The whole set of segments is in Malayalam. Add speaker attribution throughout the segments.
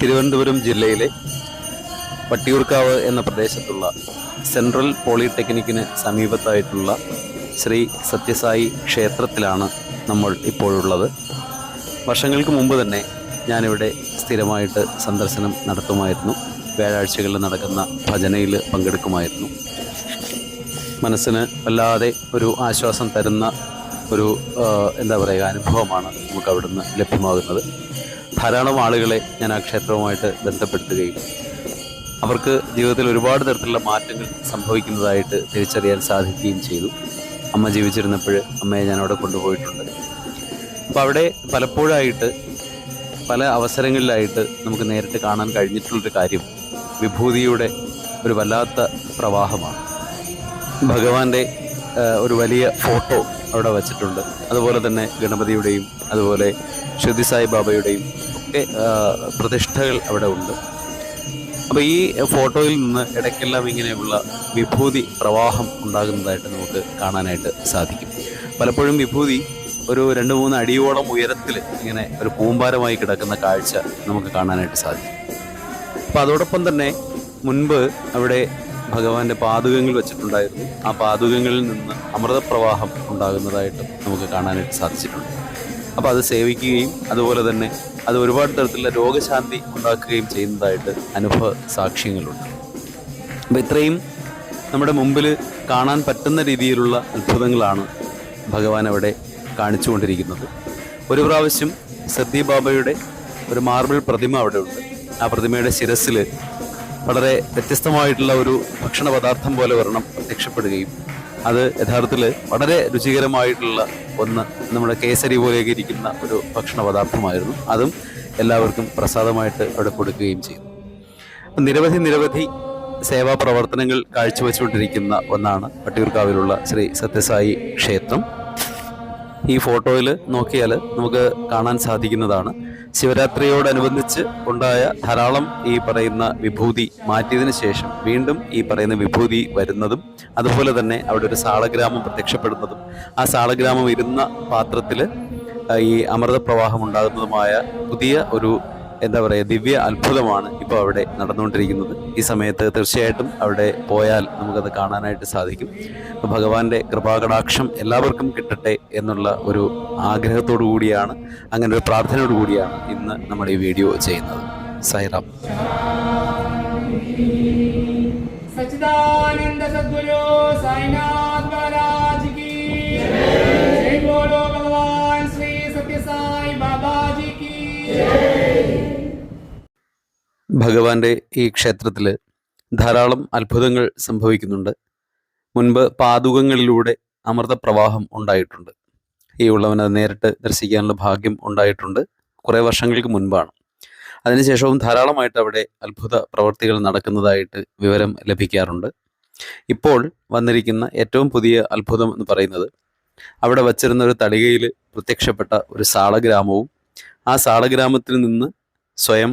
Speaker 1: തിരുവനന്തപുരം ജില്ലയിലെ വട്ടിയൂർക്കാവ് എന്ന പ്രദേശത്തുള്ള സെൻട്രൽ പോളിടെക്നിക്കിന് സമീപത്തായിട്ടുള്ള ശ്രീ സത്യസായി ക്ഷേത്രത്തിലാണ് നമ്മൾ ഇപ്പോഴുള്ളത്. വർഷങ്ങൾക്ക് മുമ്പ് തന്നെ ഞാനിവിടെ സ്ഥിരമായിട്ട് സന്ദർശനം നടത്തുമായിരുന്നു. വ്യാഴാഴ്ചകളിൽ നടക്കുന്ന ഭജനയിൽ പങ്കെടുക്കുമായിരുന്നു. മനസ്സിന് വല്ലാതെ ഒരു ആശ്വാസം തരുന്ന ഒരു എന്താ പറയുക അനുഭവമാണ് നമുക്ക് അവിടുന്ന് ലഭ്യമാകുന്നത്. ധാരാളം ആളുകളെ ഞാൻ ആ ക്ഷേത്രവുമായിട്ട് ബന്ധപ്പെടുത്തുകയും അവർക്ക് ജീവിതത്തിൽ ഒരുപാട് തരത്തിലുള്ള മാറ്റങ്ങൾ സംഭവിക്കുന്നതായിട്ട് തിരിച്ചറിയാൻ സാധിക്കുകയും ചെയ്തു. അമ്മ ജീവിച്ചിരുന്നപ്പോൾ അമ്മയെ ഞാൻ അവിടെ കൊണ്ടുപോയിട്ടുണ്ട്. അപ്പോൾ അവിടെ പലപ്പോഴായിട്ട് പല അവസരങ്ങളിലായിട്ട് നമുക്ക് നേരിട്ട് കാണാൻ കഴിഞ്ഞിട്ടുള്ളൊരു കാര്യം വിഭൂതിയുടെ ഒരു വല്ലാത്ത പ്രവാഹമാണ്. ഭഗവാന്റെ ഒരു വലിയ ഫോട്ടോ അവിടെ വച്ചിട്ടുണ്ട്. അതുപോലെ തന്നെ ഗണപതിയുടെയും അതുപോലെ ശുദ്ധി സായി ബാബയുടെയും ഒക്കെ പ്രതിഷ്ഠകൾ അവിടെ ഉണ്ട്. അപ്പോൾ ഈ ഫോട്ടോയിൽ നിന്ന് ഇടയ്ക്കെല്ലാം ഇങ്ങനെയുള്ള വിഭൂതി പ്രവാഹം ഉണ്ടാകുന്നതായിട്ട് നമുക്ക് കാണാനായിട്ട് സാധിക്കും. പലപ്പോഴും വിഭൂതി ഒരു രണ്ട് മൂന്ന് അടിയോളം ഉയരത്തിൽ ഇങ്ങനെ ഒരു പൂമ്പാരമായി കിടക്കുന്ന കാഴ്ച നമുക്ക് കാണാനായിട്ട് സാധിക്കും. അപ്പം അതോടൊപ്പം തന്നെ മുൻപ് അവിടെ ഭഗവാന്റെ പാതുകങ്ങൾ വെച്ചിട്ടുണ്ടായിരുന്നു. ആ പാതുകങ്ങളിൽ നിന്ന് അമൃതപ്രവാഹം ഉണ്ടാകുന്നതായിട്ട് നമുക്ക് കാണാനായിട്ട് സാധിച്ചിട്ടുണ്ട്. അപ്പോൾ അത് സേവിക്കുകയും അതുപോലെ തന്നെ അത് ഒരുപാട് തരത്തിലുള്ള രോഗശാന്തി ഉണ്ടാക്കുകയും ചെയ്യുന്നതായിട്ട് അനുഭവ സാക്ഷ്യങ്ങളുണ്ട്. അപ്പോൾ ഇത്രയും നമ്മുടെ മുമ്പിൽ കാണാൻ പറ്റുന്ന രീതിയിലുള്ള അത്ഭുതങ്ങളാണ് ഭഗവാൻ അവിടെ കാണിച്ചുകൊണ്ടിരിക്കുന്നത്. ഒരു പ്രാവശ്യം സത്യ ബാബയുടെ ഒരു മാർബിൾ പ്രതിമ അവിടെ ഉണ്ട്. ആ പ്രതിമയുടെ ശിരസിൽ വളരെ വ്യത്യസ്തമായിട്ടുള്ള ഒരു ഭക്ഷണ പദാർത്ഥം പോലെ വരണം പ്രത്യക്ഷപ്പെടുകയും അത് യഥാർത്ഥത്തിൽ വളരെ രുചികരമായിട്ടുള്ള ഒന്ന് നമ്മുടെ കേസരി പോലെയൊക്കെ ഇരിക്കുന്ന ഒരു ഭക്ഷണ പദാർത്ഥമായിരുന്നു അതും എല്ലാവർക്കും പ്രസാദമായിട്ട് അവിടെ കൊടുക്കുകയും ചെയ്തു. നിരവധി നിരവധി സേവാ പ്രവർത്തനങ്ങൾ കാഴ്ചവെച്ചുകൊണ്ടിരിക്കുന്ന ഒന്നാണ് വട്ടിയൂർക്കാവിലുള്ള ശ്രീ സത്യസായി ക്ഷേത്രം. ഈ ഫോട്ടോയിൽ നോക്കിയാൽ നമുക്ക് കാണാൻ സാധിക്കുന്നതാണ്. ശിവരാത്രിയോടനുബന്ധിച്ച് ഉണ്ടായ ധാരാളം ഈ പറയുന്ന വിഭൂതി മാറ്റിയതിന് ശേഷം വീണ്ടും ഈ പറയുന്ന വിഭൂതി വരുന്നതും അതുപോലെ തന്നെ അവിടെ ഒരു സാളഗ്രാമം പ്രത്യക്ഷപ്പെടുന്നതും ആ സാളഗ്രാമം ഇരുന്ന പാത്രത്തിൽ ഈ അമൃതപ്രവാഹം ഉണ്ടാകുന്നതുമായ പുതിയ ഒരു എന്താ പറയുക ദിവ്യ അത്ഭുതമാണ് ഇപ്പോൾ അവിടെ നടന്നുകൊണ്ടിരിക്കുന്നത്. ഈ സമയത്ത് തീർച്ചയായിട്ടും അവിടെ പോയാൽ നമുക്കത് കാണാനായിട്ട് സാധിക്കും. ഭഗവാന്റെ കൃപാകടാക്ഷം എല്ലാവർക്കും കിട്ടട്ടെ എന്നുള്ള ഒരു ആഗ്രഹത്തോടു കൂടിയാണ് അങ്ങനെ ഒരു പ്രാർത്ഥനയോടു കൂടിയാണ് ഇന്ന് നമ്മൾ ഈ വീഡിയോ ചെയ്യുന്നത്. സൈറാം.
Speaker 2: സച്ചിദാനന്ദ സദ്ഗുരു സൈനാ
Speaker 1: ഭഗവാന്റെ ഈ ക്ഷേത്രത്തിൽ ധാരാളം അത്ഭുതങ്ങൾ സംഭവിക്കുന്നുണ്ട്. മുൻപ് പാതുകങ്ങളിലൂടെ അമൃതപ്രവാഹം ഉണ്ടായിട്ടുണ്ട്. ഈ ഉള്ളവന് നേരിട്ട് ദർശിക്കാനുള്ള ഭാഗ്യം ഉണ്ടായിട്ടുണ്ട് കുറേ വർഷങ്ങൾക്ക് മുൻപാണ്. അതിനുശേഷവും ധാരാളമായിട്ട് അവിടെ അത്ഭുത പ്രവർത്തികൾ നടക്കുന്നതായിട്ട് വിവരം ലഭിക്കാറുണ്ട്. ഇപ്പോൾ വന്നിരിക്കുന്ന ഏറ്റവും പുതിയ അത്ഭുതം എന്ന് പറയുന്നത് അവിടെ വച്ചിരുന്ന ഒരു തളികയിൽ പ്രത്യക്ഷപ്പെട്ട ഒരു സാളഗ്രാമവും ആ സാളഗ്രാമത്തിൽ നിന്ന് സ്വയം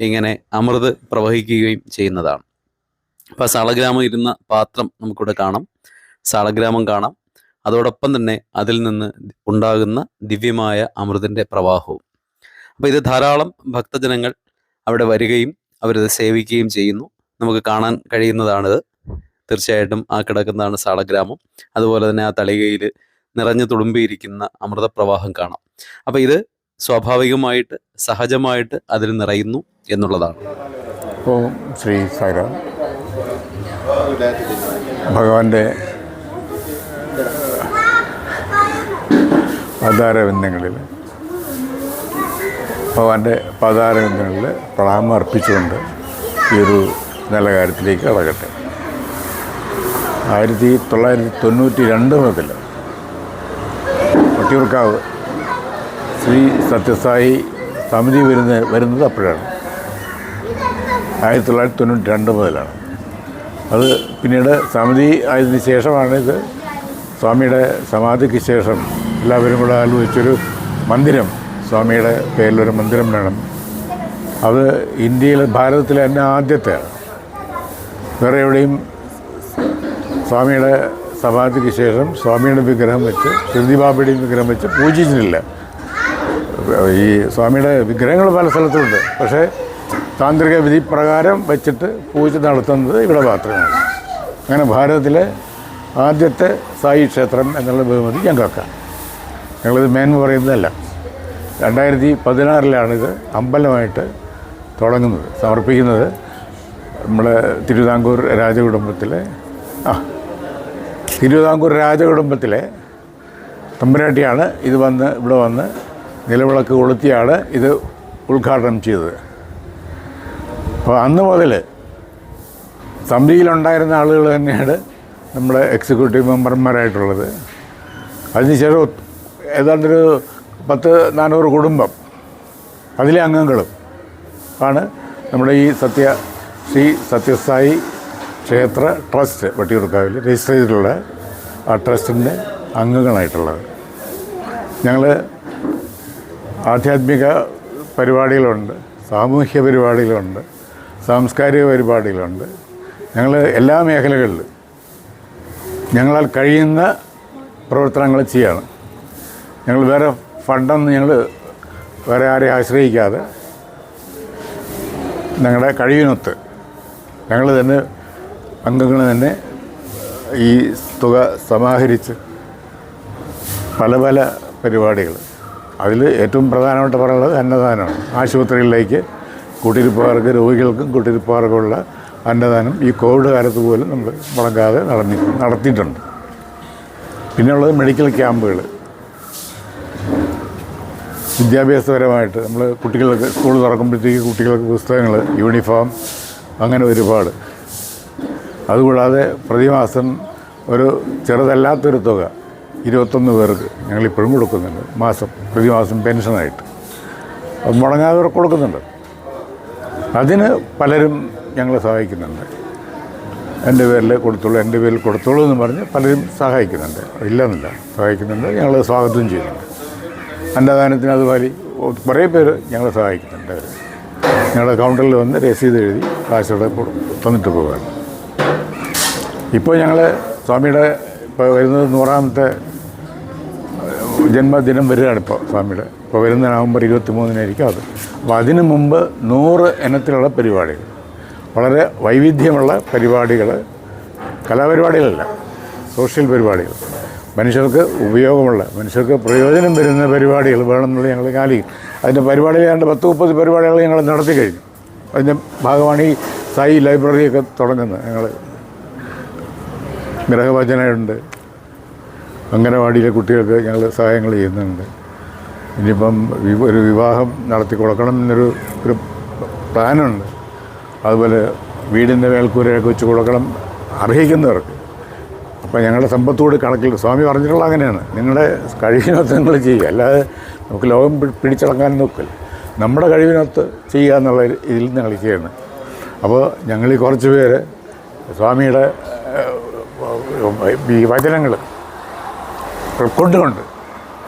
Speaker 1: ഇങ്ങനെ അമൃത് പ്രവഹിക്കുകയും ചെയ്യുന്നതാണ്. അപ്പോൾ സാളഗ്രാമം ഇരുന്ന പാത്രം നമുക്കിവിടെ കാണാം. സാളഗ്രാമം കാണാം. അതോടൊപ്പം തന്നെ അതിൽ നിന്ന് ഉണ്ടാകുന്ന ദിവ്യമായ അമൃതിന്റെ പ്രവാഹവും. അപ്പോൾ ഇത് ധാരാളം ഭക്തജനങ്ങൾ അവിടെ വരികയും അവരത് സേവിക്കുകയും ചെയ്യുന്നു. നമുക്ക് കാണാൻ കഴിയുന്നതാണിത്. തീർച്ചയായിട്ടും ആ കിടക്കുന്നതാണ് സാളഗ്രാമം. അതുപോലെ തന്നെ ആ തളികയിൽ നിറഞ്ഞു തുളുമ്പിയിരിക്കുന്ന അമൃതപ്രവാഹം കാണാം. അപ്പോൾ ഇത് സ്വാഭാവികമായിട്ട് സഹജമായിട്ട് അതിൽ നിറയുന്നു എന്നുള്ളതാണ്.
Speaker 3: ഓം ശ്രീ സായിറാം ഭഗവാന്റെ പാതാരബന്ധങ്ങളിൽ ഭഗവാന്റെ പാതാരബന്ധങ്ങളിൽ പ്രണാമം അർപ്പിച്ചുകൊണ്ട് ഈ ഒരു നല്ല കാര്യത്തിലേക്ക് കടക്കട്ടെ. ആയിരത്തി തൊള്ളായിരത്തി തൊണ്ണൂറ്റി രണ്ട് മുതൽ വട്ടിയൂർക്കാവ് ശ്രീ സത്യസായി സമിതി വരുന്ന വരുന്നത് അപ്പോഴാണ്. ആയിരത്തി തൊള്ളായിരത്തി തൊണ്ണൂറ്റി രണ്ട് മുതലാണ്. അത് പിന്നീട് സമിതി ആയതിനു ശേഷമാണ് ഇത് സ്വാമിയുടെ സമാധിക്ക് ശേഷം എല്ലാവരും കൂടെ ആലോചിച്ചൊരു മന്ദിരം സ്വാമിയുടെ പേരിലൊരു മന്ദിരം വേണം. അത് ഇന്ത്യയിൽ ഭാരതത്തിലെ തന്നെ ആദ്യത്തെയാണ്. വേറെ എവിടെയും സ്വാമിയുടെ സമാധിക്ക് ശേഷം സ്വാമിയുടെ വിഗ്രഹം വെച്ച് ശ്രുതി ബാബയുടെയും വിഗ്രഹം വെച്ച് പൂജിച്ചിട്ടില്ല. ഈ സ്വാമിയുടെ വിഗ്രഹങ്ങൾ പല സ്ഥലത്തുണ്ട്. പക്ഷേ താന്ത്രിക വിധി പ്രകാരം വെച്ചിട്ട് പൂജ നടത്തുന്നത് ഇവിടെ മാത്രമാണ്. അങ്ങനെ ഭാരതത്തിലെ ആദ്യത്തെ സായി ക്ഷേത്രം എന്നുള്ള ബഹുമതി ഞങ്ങൾക്കാണ്. ഞങ്ങളിത് മേന്മ പറയുന്നതല്ല. രണ്ടായിരത്തി പതിനാറിലാണിത് അമ്പലമായിട്ട് തുടങ്ങുന്നത് സമർപ്പിക്കുന്നത്. നമ്മുടെ തിരുവിതാംകൂർ രാജകുടുംബത്തിലെ ആ തിരുവിതാംകൂർ രാജകുടുംബത്തിലെ തമ്പുരാട്ടിയാണ് ഇത് വന്ന് ഇവിടെ വന്ന് നിലവിളക്ക് കൊളുത്തിയാണ് ഇത് ഉദ്ഘാടനം ചെയ്തത്. അപ്പോൾ അന്ന് മുതൽ സമിതിയിലുണ്ടായിരുന്ന ആളുകൾ തന്നെയാണ് നമ്മുടെ എക്സിക്യൂട്ടീവ് മെമ്പർമാരായിട്ടുള്ളത്. അതിനുശേഷം ഏതാണ്ടൊരു പത്ത് നാനൂറ് കുടുംബം അതിലെ അംഗങ്ങളും ആണ് നമ്മുടെ ഈ സത്യ ശ്രീ സത്യസായി ക്ഷേത്ര ട്രസ്റ്റ് വട്ടിയൂർക്കാവിൽ രജിസ്റ്റർ ചെയ്തിട്ടുള്ള ആ ട്രസ്റ്റിന്റെ അംഗങ്ങളായിട്ടുള്ളത്. ഞങ്ങൾ ആധ്യാത്മിക പരിപാടികളുണ്ട് സാമൂഹ്യ പരിപാടികളുണ്ട് സാംസ്കാരിക പരിപാടികളുണ്ട്. ഞങ്ങൾ എല്ലാ മേഖലകളിലും ഞങ്ങളാൽ കഴിയുന്ന പ്രവർത്തനങ്ങൾ ചെയ്യാണ്. ഞങ്ങൾ വേറെ ഫണ്ടൊന്നും ഞങ്ങൾ വേറെ ആരെയും ആശ്രയിക്കാതെ ഞങ്ങളുടെ കഴിവിനൊത്ത് ഞങ്ങൾ തന്നെ അംഗങ്ങൾ തന്നെ ഈ തുക സമാഹരിച്ച് പല പല പരിപാടികൾ അതിൽ ഏറ്റവും പ്രധാനമായിട്ട് പറയുന്നത് അന്നദാനമാണ്. ആശുപത്രികളിലേക്ക് കൂട്ടിരിപ്പുകാർക്ക് രോഗികൾക്കും കൂട്ടിരിപ്പുകാർക്കുമുള്ള അന്നദാനം ഈ കോവിഡ് കാലത്ത് പോലും നമ്മൾ മുടങ്ങാതെ നടന്നി നടത്തിയിട്ടുണ്ട്. പിന്നെയുള്ളത് മെഡിക്കൽ ക്യാമ്പുകൾ. വിദ്യാഭ്യാസപരമായിട്ട് നമ്മൾ കുട്ടികൾക്ക് സ്കൂൾ തുറക്കുമ്പോഴത്തേക്ക് കുട്ടികൾക്ക് പുസ്തകങ്ങൾ യൂണിഫോം അങ്ങനെ ഒരുപാട്. അതുകൂടാതെ പ്രതിമാസം ഒരു ചെറുതല്ലാത്തൊരു തുക. ഇരുപത്തൊന്ന് പേർക്ക് ഞങ്ങളിപ്പോഴും കൊടുക്കുന്നുണ്ട്. മാസം പ്രതിമാസം പെൻഷനായിട്ട്. അത് മുടങ്ങാതെ കൊടുക്കുന്നുണ്ട്. അതിന് പലരും ഞങ്ങളെ സഹായിക്കുന്നുണ്ട്. എന്റെ പേരിൽ കൊടുത്തോളൂ എന്റെ പേരിൽ കൊടുത്തോളൂ എന്ന് പറഞ്ഞ് പലരും സഹായിക്കുന്നുണ്ട്. ഇല്ലെന്നില്ല സഹായിക്കുന്നുണ്ട് ഞങ്ങൾ സ്വാഗതം ചെയ്യുന്നുണ്ട്. അന്നദാനത്തിന് അതുപോലെ കുറേ പേര് ഞങ്ങളെ സഹായിക്കുന്നുണ്ട്. ഞങ്ങളുടെ കൗണ്ടറിൽ വന്ന് രസീത് എഴുതി കാശോടെ തന്നിട്ട് പോകാറ് ഇപ്പോൾ ഞങ്ങൾ സ്വാമിയുടെ ഇപ്പോൾ വരുന്നത് നൂറാമത്തെ ജന്മദിനം വരികയാണ് ഇപ്പോൾ സ്വാമിയുടെ. ഇപ്പോൾ വരുന്ന നവംബർ ഇരുപത്തി മൂന്നിനായിരിക്കും അത്. അപ്പോൾ അതിനു മുമ്പ് നൂറ് ഇനത്തിലുള്ള പരിപാടികൾ. വളരെ വൈവിധ്യമുള്ള പരിപാടികൾ കലാപരിപാടികളല്ല സോഷ്യൽ പരിപാടികൾ. മനുഷ്യർക്ക് ഉപയോഗമുള്ള മനുഷ്യർക്ക് പ്രയോജനം വരുന്ന പരിപാടികൾ വേണമെന്നുള്ള ഞങ്ങൾ കാലിക്കും അതിന്റെ പരിപാടികൾ ഏതാണ്ട് പത്ത് മുപ്പത് പരിപാടികൾ ഞങ്ങൾ നടത്തി കഴിഞ്ഞു. അതിന്റെ ഭാഗമാണ് ഈ സായി ലൈബ്രറിയൊക്കെ തുടങ്ങുന്നത്. ഞങ്ങൾ ഗ്രഹവചനയുണ്ട് അംഗനവാടിയിലെ കുട്ടികൾക്ക് ഞങ്ങൾ സഹായങ്ങൾ ചെയ്യുന്നുണ്ട്. ഇനിയിപ്പം ഒരു വിവാഹം നടത്തി കൊടുക്കണം എന്നൊരു ഒരു പ്ലാനുണ്ട്. അതുപോലെ വീടിന്റെ മേൽക്കൂരയൊക്കെ വെച്ച് കൊടുക്കണം അർഹിക്കുന്നവർക്ക്. അപ്പോൾ ഞങ്ങളുടെ സമ്പത്തോട് കണക്കിൽ സ്വാമി പറഞ്ഞിട്ടുള്ള അങ്ങനെയാണ്. നിങ്ങളുടെ കഴിവിനൊത്ത് നിങ്ങൾ ചെയ്യുക. അല്ലാതെ നമുക്ക് ലോകം പിടിച്ചടക്കാൻ നോക്കില്ല നമ്മുടെ കഴിവിനൊത്ത് ചെയ്യുക എന്നുള്ള ഇതിൽ ഞങ്ങൾ ചെയ്യുന്നത് അപ്പോൾ ഞങ്ങൾ കുറച്ച് പേര് സ്വാമിയുടെ ഈ വചനങ്ങൾ ഉൾക്കൊണ്ടുകൊണ്ട്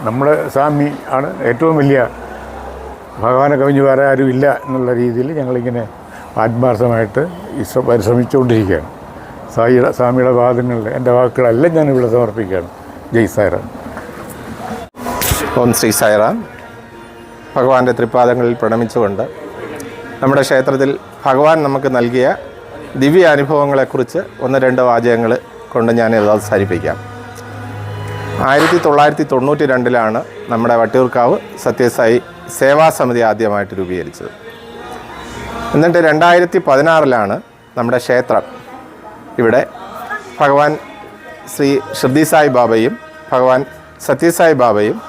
Speaker 3: നമ്മുടെ സ്വാമി ആണ് ഏറ്റവും വലിയ ഭഗവാനെ കവിഞ്ഞ് വേറെ ആരും ഇല്ല എന്നുള്ള രീതിയിൽ ഞങ്ങളിങ്ങനെ ആത്മാർത്ഥമായിട്ട് പരിശ്രമിച്ചുകൊണ്ടിരിക്കുകയാണ്. സായിയുടെ സ്വാമിയുടെ വാദങ്ങളിൽ എന്റെ വാക്കുകളെല്ലാം ഞാൻ ഇവിടെ സമർപ്പിക്കുകയാണ്. ജയ് സായറാം.
Speaker 4: ഓം ശ്രീ സായിറാം. ഭഗവാന്റെ തൃപ്പാദങ്ങളിൽ പ്രണമിച്ചുകൊണ്ട് നമ്മുടെ ക്ഷേത്രത്തിൽ ഭഗവാൻ നമുക്ക് നൽകിയ ദിവ്യ അനുഭവങ്ങളെക്കുറിച്ച് ഒന്ന് രണ്ട് വാചകങ്ങൾ കൊണ്ട് ഞാൻ അവസാനിപ്പിക്കാം. ആയിരത്തി തൊള്ളായിരത്തി തൊണ്ണൂറ്റി രണ്ടിലാണ് നമ്മുടെ വട്ടിയൂർക്കാവ് സത്യസായി സേവാ സമിതി ആദ്യമായിട്ട് രൂപീകരിച്ചത്. എന്നിട്ട് രണ്ടായിരത്തി പതിനാറിലാണ് നമ്മുടെ ക്ഷേത്രം ഇവിടെ ഭഗവാൻ ശ്രീ ഷിർദി സായി ബാബയും ഭഗവാൻ സത്യസായി ബാബയും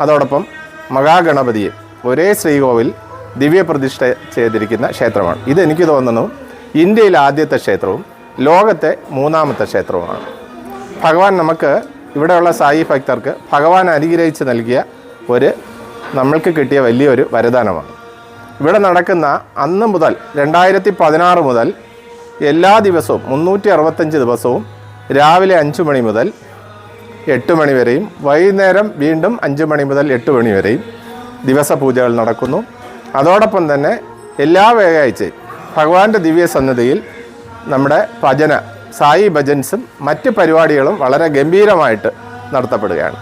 Speaker 4: അതോടൊപ്പം മഹാഗണപതിയും ഒരേ ശ്രീകോവിൽ ദിവ്യപ്രതിഷ്ഠ ചെയ്തിരിക്കുന്ന ക്ഷേത്രമാണ്. ഇതെനിക്ക് തോന്നുന്നു ഇന്ത്യയിലെ ആദ്യത്തെ ക്ഷേത്രവും ലോകത്തെ മൂന്നാമത്തെ ക്ഷേത്രവുമാണ്. ഭഗവാൻ നമുക്ക് ഇവിടെയുള്ള സായി ഭക്തർക്ക് ഭഗവാൻ അനുഗ്രഹിച്ച് നൽകിയ ഒരു നമ്മൾക്ക് കിട്ടിയ വലിയൊരു വരദാനമാണ്. ഇവിടെ നടക്കുന്ന അന്ന് മുതൽ രണ്ടായിരത്തി പതിനാറ് മുതൽ എല്ലാ ദിവസവും മുന്നൂറ്റി അറുപത്തഞ്ച് ദിവസവും രാവിലെ അഞ്ച് മണി മുതൽ എട്ട് മണി വരെയും വൈകുന്നേരം വീണ്ടും അഞ്ച് മണി മുതൽ എട്ട് മണി വരെയും ദിവസ പൂജകൾ നടക്കുന്നു. അതോടൊപ്പം തന്നെ എല്ലാ വ്യാഴാഴ്ചയും ഭഗവാന്റെ ദിവ്യ സന്നിധിയിൽ നമ്മുടെ ഭജന സായി ഭജൻസും മറ്റ് പരിപാടികളും വളരെ ഗംഭീരമായിട്ട് നടത്തപ്പെടുകയാണ്.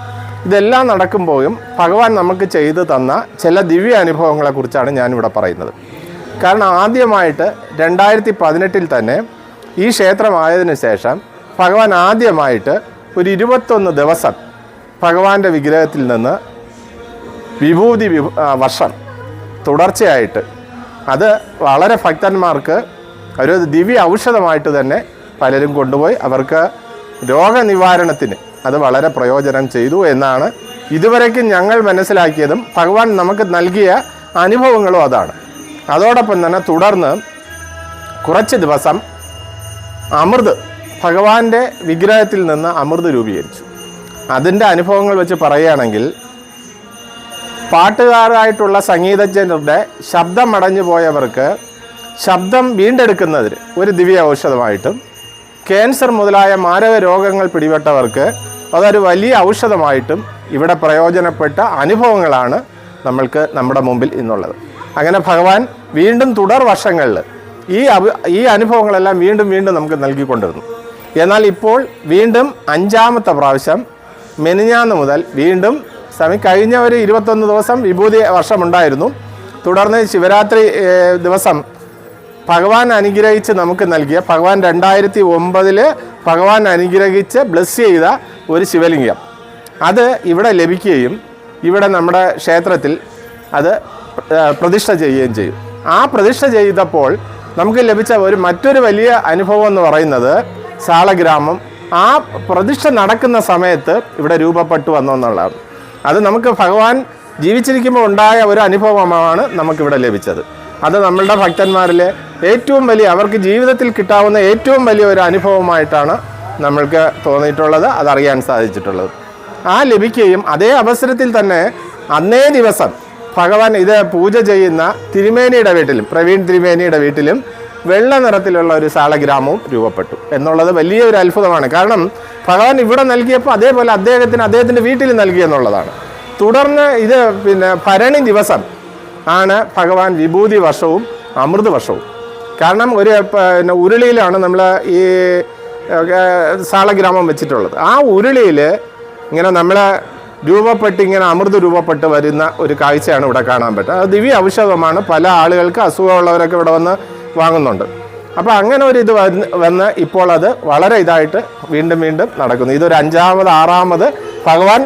Speaker 4: ഇതെല്ലാം നടക്കുമ്പോഴും ഭഗവാൻ നമുക്ക് ചെയ്തു തന്ന ചില ദിവ്യ അനുഭവങ്ങളെക്കുറിച്ചാണ് ഞാനിവിടെ പറയുന്നത്. കാരണം ആദ്യമായിട്ട് രണ്ടായിരത്തി പതിനെട്ടിൽ തന്നെ ഈ ക്ഷേത്രമായതിനു ശേഷം ഭഗവാൻ ആദ്യമായിട്ട് ഒരു ഇരുപത്തൊന്ന് ദിവസം ഭഗവാന്റെ വിഗ്രഹത്തിൽ നിന്ന് വിഭൂതി വർഷം തുടർച്ചയായിട്ട് അത് വളരെ ഭക്തന്മാർക്ക് ഒരു ദിവ്യ ഔഷധമായിട്ട് തന്നെ പലരും കൊണ്ടുപോയി അവർക്ക് രോഗനിവാരണത്തിന് അത് വളരെ പ്രയോജനം ചെയ്തു എന്നാണ് ഇതുവരേക്കും ഞങ്ങൾ മനസ്സിലാക്കിയതും ഭഗവാൻ നമുക്ക് നൽകിയ അനുഭവങ്ങളും അതാണ്. അതോടൊപ്പം തന്നെ തുടർന്ന് കുറച്ച് ദിവസം അമൃത് ഭഗവാന്റെ വിഗ്രഹത്തിൽ നിന്ന് അമൃത് രൂപീകരിച്ചു. അതിന്റെ അനുഭവങ്ങൾ വെച്ച് പറയുകയാണെങ്കിൽ പാട്ടുകാരായിട്ടുള്ള സംഗീതജ്ഞരുടെ ശബ്ദം അടഞ്ഞു പോയവർക്ക് ശബ്ദം വീണ്ടെടുക്കുന്നതിന് ഒരു ദിവ്യ ഔഷധമായിട്ടും ക്യാൻസർ മുതലായ മാരക രോഗങ്ങൾ പിടിപെട്ടവർക്ക് അതൊരു വലിയ ഔഷധമായിട്ടും ഇവിടെ പ്രയോജനപ്പെട്ട അനുഭവങ്ങളാണ് നമ്മൾക്ക് നമ്മുടെ മുമ്പിൽ ഇന്നുള്ളത്. അങ്ങനെ ഭഗവാൻ വീണ്ടും തുടർ വർഷങ്ങളിൽ ഈ ഈ അനുഭവങ്ങളെല്ലാം വീണ്ടും വീണ്ടും നമുക്ക് നൽകിക്കൊണ്ടിരുന്നു. എന്നാൽ ഇപ്പോൾ വീണ്ടും അഞ്ചാമത്തെ പ്രാവശ്യം മെനിഞ്ഞാന്ന് മുതൽ വീണ്ടും സമയം കഴിഞ്ഞ ഒരു ഇരുപത്തൊന്ന് ദിവസം വിഭൂതി വർഷമുണ്ടായിരുന്നു. തുടർന്ന് ശിവരാത്രി ദിവസം ഭഗവാൻ അനുഗ്രഹിച്ച് നമുക്ക് നൽകിയ ഭഗവാൻ രണ്ടായിരത്തി ഒമ്പതിൽ ഭഗവാൻ അനുഗ്രഹിച്ച് ബ്ലസ് ചെയ്ത ഒരു ശിവലിംഗം. അത് ഇവിടെ ലഭിക്കുകയും ഇവിടെ നമ്മുടെ ക്ഷേത്രത്തിൽ അത് പ്രതിഷ്ഠ ചെയ്യുകയും ചെയ്യും. ആ പ്രതിഷ്ഠ ചെയ്തപ്പോൾ നമുക്ക് ലഭിച്ച ഒരു മറ്റൊരു വലിയ അനുഭവം എന്ന് പറയുന്നത് സാളഗ്രാമം. ആ പ്രതിഷ്ഠ നടക്കുന്ന സമയത്ത് ഇവിടെ രൂപപ്പെട്ടു വന്നു എന്നുള്ളതാണ്. അത് നമുക്ക് ഭഗവാൻ ജീവിച്ചിരിക്കുമ്പോൾ ഉണ്ടായ ഒരു അനുഭവമാണ് നമുക്കിവിടെ ലഭിച്ചത്. അത് നമ്മളുടെ ഭക്തന്മാരിൽ ഏറ്റവും വലിയ അവർക്ക് ജീവിതത്തിൽ കിട്ടാവുന്ന ഏറ്റവും വലിയ ഒരു അനുഭവമായിട്ടാണ് നമ്മൾക്ക് തോന്നിയിട്ടുള്ളത് അതറിയാൻ സാധിച്ചിട്ടുള്ളത്. ആ ലഭിക്കുകയും അതേ അവസരത്തിൽ തന്നെ അന്നേ ദിവസം ഭഗവാൻ ഇത് പൂജ ചെയ്യുന്ന തിരുമേനിയുടെ വീട്ടിലും പ്രവീൺ തിരുമേനിയുടെ വീട്ടിലും വെള്ള നിറത്തിലുള്ള ഒരു സാളഗ്രാമവും രൂപപ്പെട്ടു. എന്നുള്ളത് വലിയ ഒരു അത്ഭുതമാണ്. കാരണം ഭഗവാൻ ഇവിടെ നൽകിയപ്പോൾ അതേപോലെ അദ്ദേഹത്തിന് അദ്ദേഹത്തിന്റെ വീട്ടിൽ നൽകി എന്നുള്ളതാണ്. തുടർന്ന് ഇത് പിന്നെ ഭരണി ദിവസം ആണ് ഭഗവാൻ വിഭൂതി വർഷവും അമൃത് വർഷവും. കാരണം ഒരു പിന്നെ ഉരുളിയിലാണ് നമ്മൾ ഈ സാളഗ്രാമം വെച്ചിട്ടുള്ളത്. ആ ഉരുളിയിൽ ഇങ്ങനെ നമ്മളെ രൂപപ്പെട്ട് ഇങ്ങനെ അമൃത് രൂപപ്പെട്ട് വരുന്ന ഒരു കാഴ്ചയാണ് ഇവിടെ കാണാൻ പറ്റുക അത് ദിവ്യ ഔഷധമാണ്. പല ആളുകൾക്ക് അസുഖമുള്ളവരൊക്കെ ഇവിടെ വന്ന് വാങ്ങുന്നുണ്ട്. അപ്പോൾ അങ്ങനെ ഒരു ഇത് വന്ന് ഇപ്പോൾ അത് വളരെ ഇതായിട്ട് വീണ്ടും വീണ്ടും നടക്കുന്നു. ഇതൊരു അഞ്ചാമത് ആറാമത് ഭഗവാൻ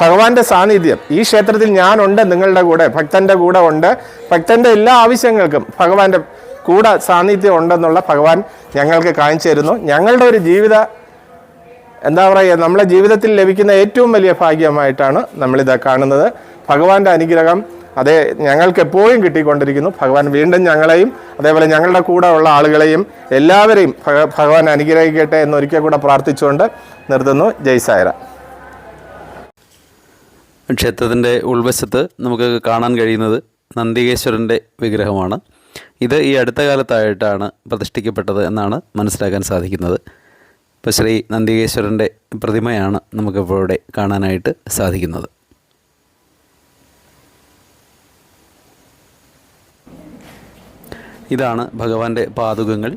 Speaker 4: ഭഗവാന്റെ സാന്നിധ്യം. ഈ ക്ഷേത്രത്തിൽ ഞാനുണ്ട് നിങ്ങളുടെ കൂടെ ഭക്തന്റെ കൂടെ ഉണ്ട്. ഭക്തന്റെ എല്ലാ ആവശ്യങ്ങൾക്കും ഭഗവാന്റെ കൂടെ സാന്നിധ്യം ഉണ്ടെന്നുള്ള ഭഗവാൻ ഞങ്ങൾക്ക് കാണിച്ചു തരുന്നു. ഞങ്ങളുടെ ഒരു ജീവിത എന്താ പറയുക നമ്മളെ ജീവിതത്തിൽ ലഭിക്കുന്ന ഏറ്റവും വലിയ ഭാഗ്യമായിട്ടാണ് നമ്മളിത് കാണുന്നത്. ഭഗവാന്റെ അനുഗ്രഹം അതേ ഞങ്ങൾക്ക് എപ്പോഴും കിട്ടിക്കൊണ്ടിരിക്കുന്നു. ഭഗവാൻ വീണ്ടും ഞങ്ങളെയും അതേപോലെ ഞങ്ങളുടെ കൂടെ ഉള്ള ആളുകളെയും എല്ലാവരെയും ഭഗവാൻ അനുഗ്രഹിക്കട്ടെ എന്നൊരിക്കൽ കൂടെ പ്രാർത്ഥിച്ചുകൊണ്ട് നിർത്തുന്നു. ജയ് സായര.
Speaker 1: ക്ഷേത്രത്തിന്റെ ഉൾവശത്ത് നമുക്ക് കാണാൻ കഴിയുന്നത് നന്ദികേശ്വരന്റെ വിഗ്രഹമാണ്. ഇത് ഈ അടുത്ത കാലത്തായിട്ടാണ് പ്രതിഷ്ഠിക്കപ്പെട്ടത് എന്നാണ് മനസ്സിലാക്കാൻ സാധിക്കുന്നത്. ഇപ്പോൾ ശ്രീ നന്ദികേശ്വരന്റെ പ്രതിമയാണ് നമുക്കിപ്പോൾ ഇവിടെ കാണാനായിട്ട് സാധിക്കുന്നത്. ഇതാണ് ഭഗവാന്റെ പാതുകങ്ങൾ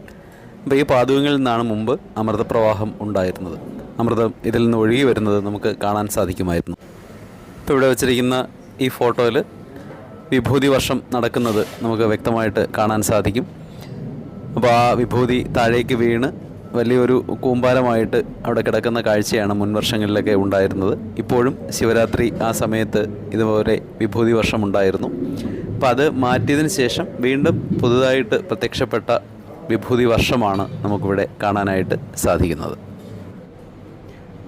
Speaker 1: അപ്പോൾ ഈ പാതുകങ്ങളിൽ നിന്നാണ് മുമ്പ് അമൃതപ്രവാഹം ഉണ്ടായിരുന്നത്. അമൃതം ഇതിൽ നിന്ന് ഒഴുകി വരുന്നത് നമുക്ക് കാണാൻ സാധിക്കുമായിരുന്നു. ഇപ്പോൾ ഇവിടെ വെച്ചിരിക്കുന്ന ഈ ഫോട്ടോയിൽ വിഭൂതി വർഷം നടക്കുന്നത് നമുക്ക് വ്യക്തമായിട്ട് കാണാൻ സാധിക്കും. അപ്പോൾ ആ വിഭൂതി താഴേക്ക് വീണ് വലിയൊരു കൂമ്പാരമായിട്ട് അവിടെ കിടക്കുന്ന കാഴ്ചയാണ് മുൻ വർഷങ്ങളിലൊക്കെ ഉണ്ടായിരുന്നത്. ഇപ്പോഴും ശിവരാത്രി ആ സമയത്ത് ഇതുപോലെ വിഭൂതി വർഷം ഉണ്ടായിരുന്നു. അപ്പം അത് മാറ്റിയതിന് ശേഷം വീണ്ടും പുതുതായിട്ട് പ്രത്യക്ഷപ്പെട്ട വിഭൂതി വർഷമാണ് നമുക്കിവിടെ കാണാനായിട്ട് സാധിക്കുന്നത്.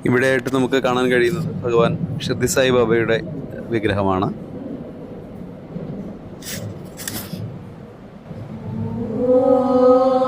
Speaker 1: ഇവിടെയായിട്ട് നമുക്ക് കാണാൻ കഴിയുന്നത് ഭഗവാൻ ഷിർദി സായി ബാബയുടെ വിഗ്രഹമാണ്.
Speaker 2: Oh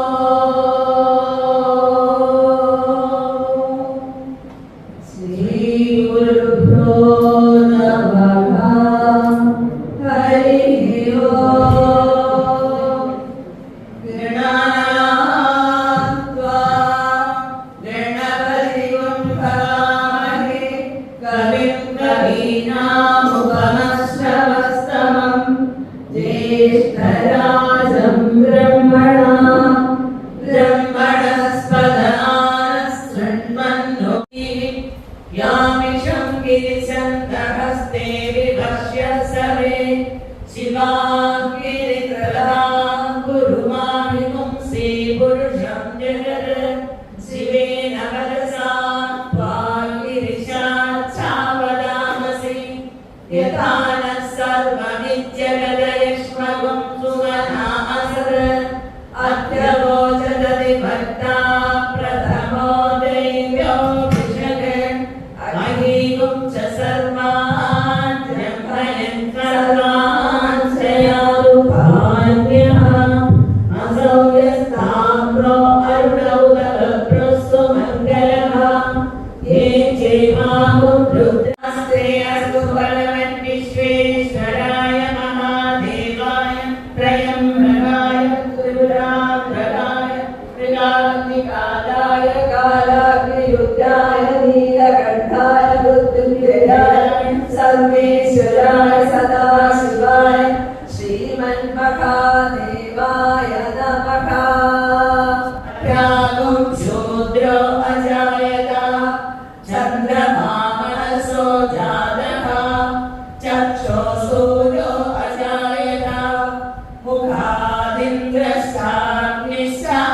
Speaker 2: darkness down.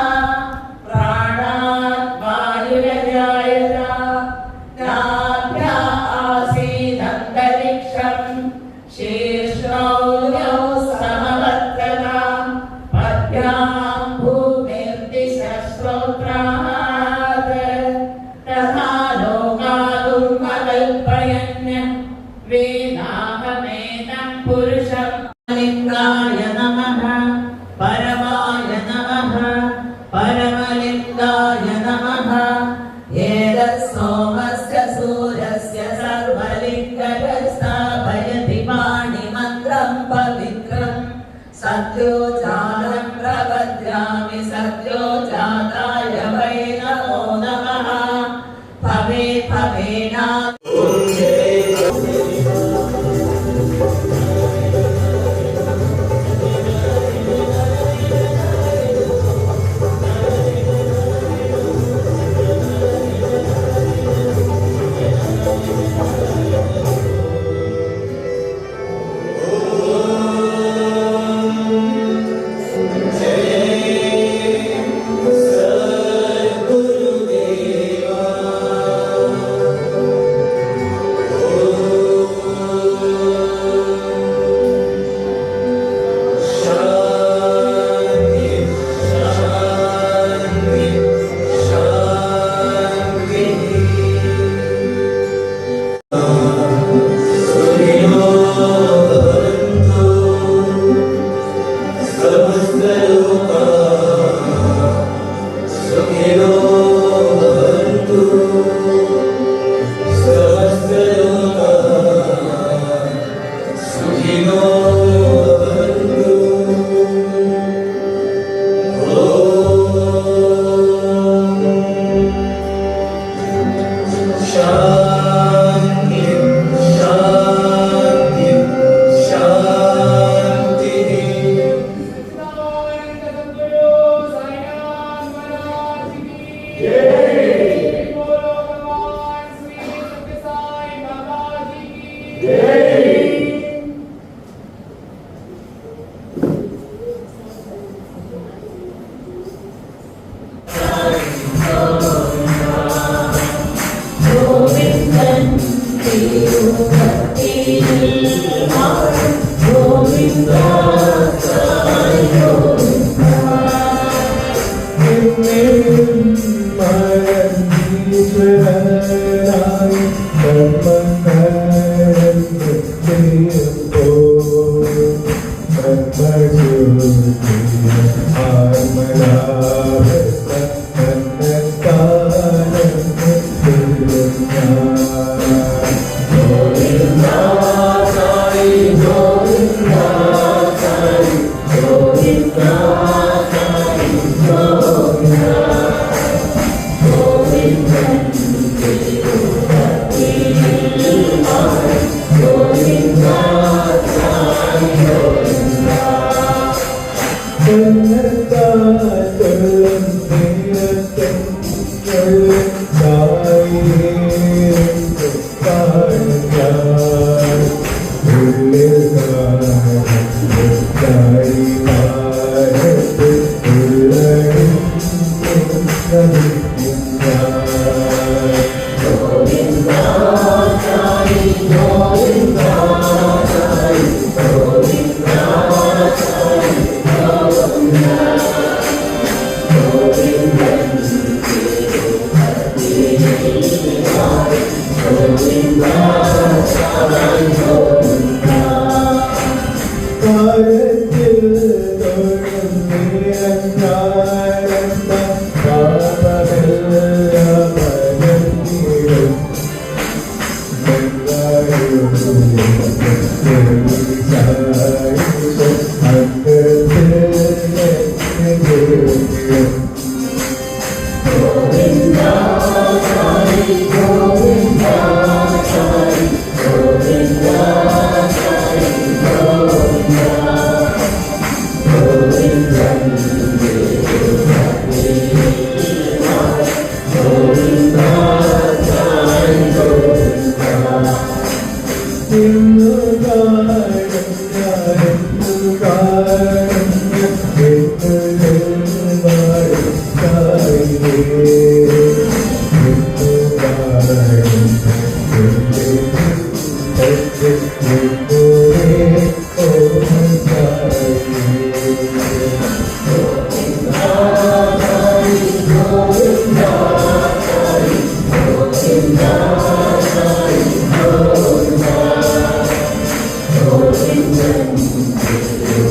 Speaker 2: Deus.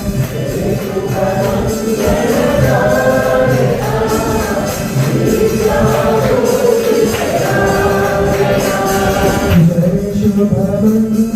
Speaker 2: Música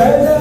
Speaker 2: Yeah.